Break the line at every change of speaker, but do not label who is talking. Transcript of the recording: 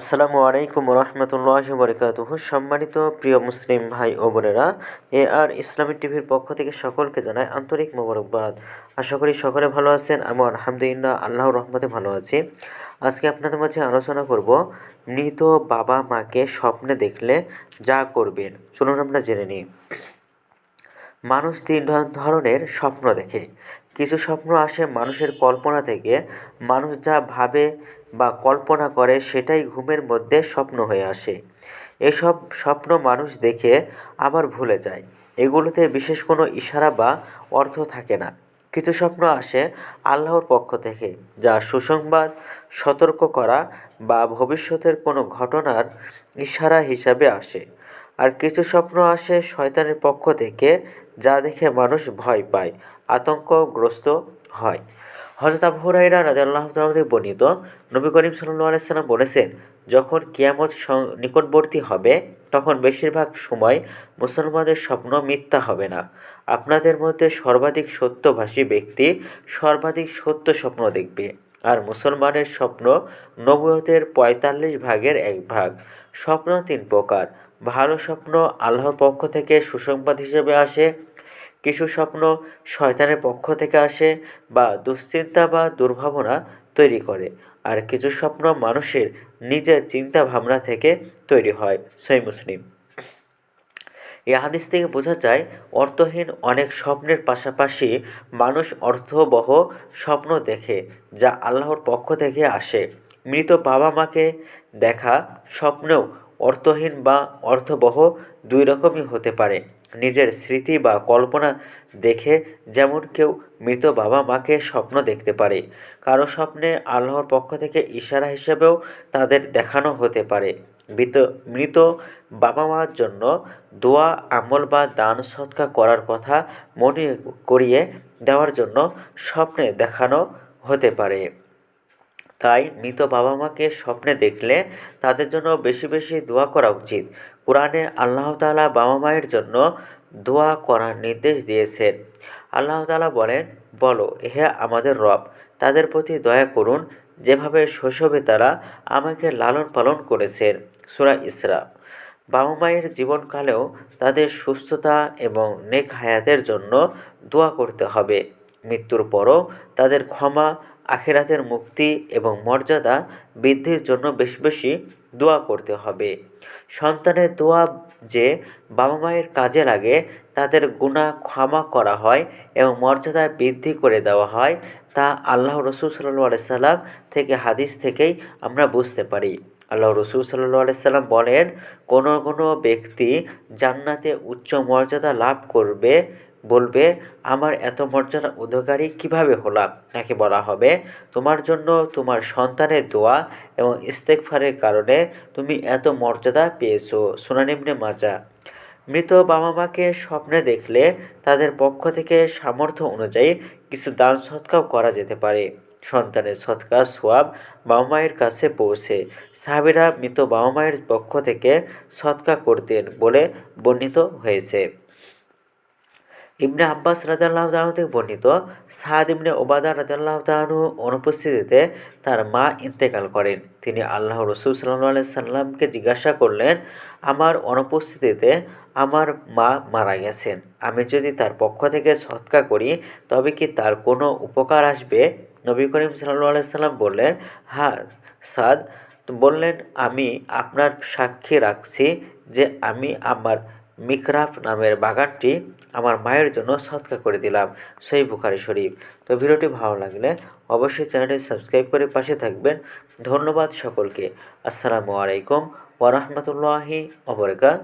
আসসালামু আলাইকুম রহমতুল্লাহ বরকাতুহ সম্মানিত প্রিয় মুসলিম ভাই ও বোনেরা, এ আর ইসলামিক টিভির পক্ষ থেকে সকলকে জানায় আন্তরিক মোবারকবাদ। আশা করি সকলে ভালো আছেন আমি আলহামদুলিল্লাহ আল্লাহ রহমতে ভালো আছি। আজকে আপনাদের মাঝে আলোচনা করব, মৃত বাবা মাকে স্বপ্নে দেখলে যা করবেন। চলুন আমরা জেনে নিই। মানুষ তিন ধরনের স্বপ্ন দেখে। কিছু স্বপ্ন আসে মানুষের কল্পনা থেকে, মানুষ যা ভাবে বা কল্পনা করে সেটাই ঘুমের মধ্যে স্বপ্ন হয়ে আসে। এসব স্বপ্ন মানুষ দেখে আবার ভুলে যায়। এগুলোতে বিশেষ কোনো ইশারা বা অর্থ থাকে না। কিছু স্বপ্ন আসে আল্লাহর পক্ষ থেকে, যা সুসংবাদ, সতর্ক করা বা ভবিষ্যতের কোনো ঘটনার ইশারা হিসাবে আসে। আর কিছু স্বপ্ন আসে শয়তানের পক্ষ থেকে, যা দেখে মানুষ ভয় পায়, আতঙ্কগ্রস্ত হয়। হজরত আবু হুরাইরা রাজি আল্লাহ বর্ণিত, নবী করিম সাল্লু বলেছেন, যখন কিয়ামত নিকটবর্তী হবে, তখন বেশিরভাগ সময় মুসলমানদের স্বপ্ন মিথ্যা হবে না। আপনাদের মধ্যে সর্বাধিক সত্যভাষী ব্যক্তি সর্বাধিক সত্য স্বপ্ন দেখবে, আর মুসলমানের স্বপ্ন নবুয়তের পঁয়তাল্লিশ ভাগের এক ভাগ। স্বপ্ন তিন প্রকার ভালো স্বপ্ন আল্লাহর পক্ষ থেকে সুসংবাদ হিসেবে আসে, কিছু স্বপ্ন শয়তানের পক্ষ থেকে আসে বা দুশ্চিন্তা বা দুর্ভাবনা তৈরি করে, আর কিছু স্বপ্ন মানুষের নিজের চিন্তা ভাবনা থেকে তৈরি হয় সই মুসলিম। এ হাদিস থেকে বোঝা যায়, অর্থহীন অনেক স্বপ্নের পাশাপাশি মানুষ অর্থবহ স্বপ্ন দেখে যা আল্লাহর পক্ষ থেকে আসে। মৃত বাবা মাকে দেখা স্বপ্নেও অর্থহীন বা অর্থবহ দুই রকমই হতে পারে। নিজের স্মৃতি বা কল্পনা দেখে যেমন কেউ মৃত বাবা মাকে স্বপ্ন দেখতে পারে, কারও স্বপ্নে আল্লাহর পক্ষ থেকে ইশারা হিসেবেও তাদের দেখানো হতে পারে। মৃত মৃত বাবা মার জন্য দোয়া, আমল বা দান সৎকা করার কথা মনে করিয়ে দেওয়ার জন্য স্বপ্নে দেখানো হতে পারে। তাই মৃত বাবা মাকে স্বপ্নে দেখলে তাদের জন্য বেশি বেশি দোয়া করা উচিত। কোরআনে আল্লাহ তালা বাবা মায়ের জন্য দোয়া করার নির্দেশ দিয়েছেন। আল্লাহ তালা বলেন, বলো, হে আমাদের রব, তাদের প্রতি দয়া করুন। যেভাবে শৈশবে তারা আমাকে লালন পালন করেছেন। সুরা ইসরা। বাবা মায়ের জীবনকালেও তাদের সুস্থতা এবং নেক হায়াতের জন্য দোয়া করতে হবে। মৃত্যুর পরও তাদের ক্ষমা আখেরাতের মুক্তি এবং মর্যাদা বৃদ্ধির জন্য বেশি বেশি দোয়া করতে হবে। সন্তানের দোয়া যে বাবা মায়ের কাজে লাগে, তাদের গুণা ক্ষমা করা হয় এবং মর্যাদা বৃদ্ধি করে দেওয়া হয়, তা আল্লাহ রসুল সাল্লু আলাইসাল্লাম থেকে, হাদিস থেকেই আমরা বুঝতে পারি। আল্লাহ রসুল সাল্লু আলাইসাল্লাম বলেন, কোনো কোনো ব্যক্তি জান্নাতে উচ্চ মর্যাদা লাভ করবে বলবে, আমার এত মর্যাদা অধিকারী কীভাবে হলাম? তাকে বলা হবে, তোমার জন্য তোমার সন্তানের দোয়া এবং ইস্তেকফারের কারণে তুমি এত মর্যাদা পেয়েছ। সুনানিমনে মাজা মৃত বাবা মাকে স্বপ্নে দেখলে তাদের পক্ষ থেকে সামর্থ্য অনুযায়ী কিছু দান সৎকাও করা যেতে পারে। সন্তানের সৎকার সোয়াব বাবা মায়ের কাছে পৌঁছে সাহাবিরা মৃত বাবা মায়ের পক্ষ থেকে সৎকা করতেন বলে বর্ণিত হয়েছে। ইবনে আব্বাস রাজাল্লাহ তালু থেকে বর্ণিত, সাদ ইবনে ওবাদা রাজাল্লাহ তালু অনুপস্থিতিতে তার মা ইন্তেকাল করেন। তিনি আল্লাহ রসুল সাল্লাহ সাল্লামকে জিজ্ঞাসা করলেন, আমার অনুপস্থিতিতে আমার মা মারা গেছেন। আমি যদি তার পক্ষ থেকে সৎকা করি, তবে কি তার কোনো উপকার আসবে? নবী করিম সাল্লাহ সাল্লাম বললেন হ্যাঁ সাদ। বললেন, আমি আপনার সাক্ষী রাখছি যে আমি আমার মিকরাফ নামের বাগানটি আমার মায়ের জন্য সৎকা করে দিলাম, সেই বুখারি শরীফ। তো ভিডিওটি ভালো লাগলে অবশ্যই চ্যানেলটি সাবস্ক্রাইব করে পাশে থাকবেন। ধন্যবাদ সকলকে। আসসালামু আলাইকুম ওরহমতুল্লাহি অবরকা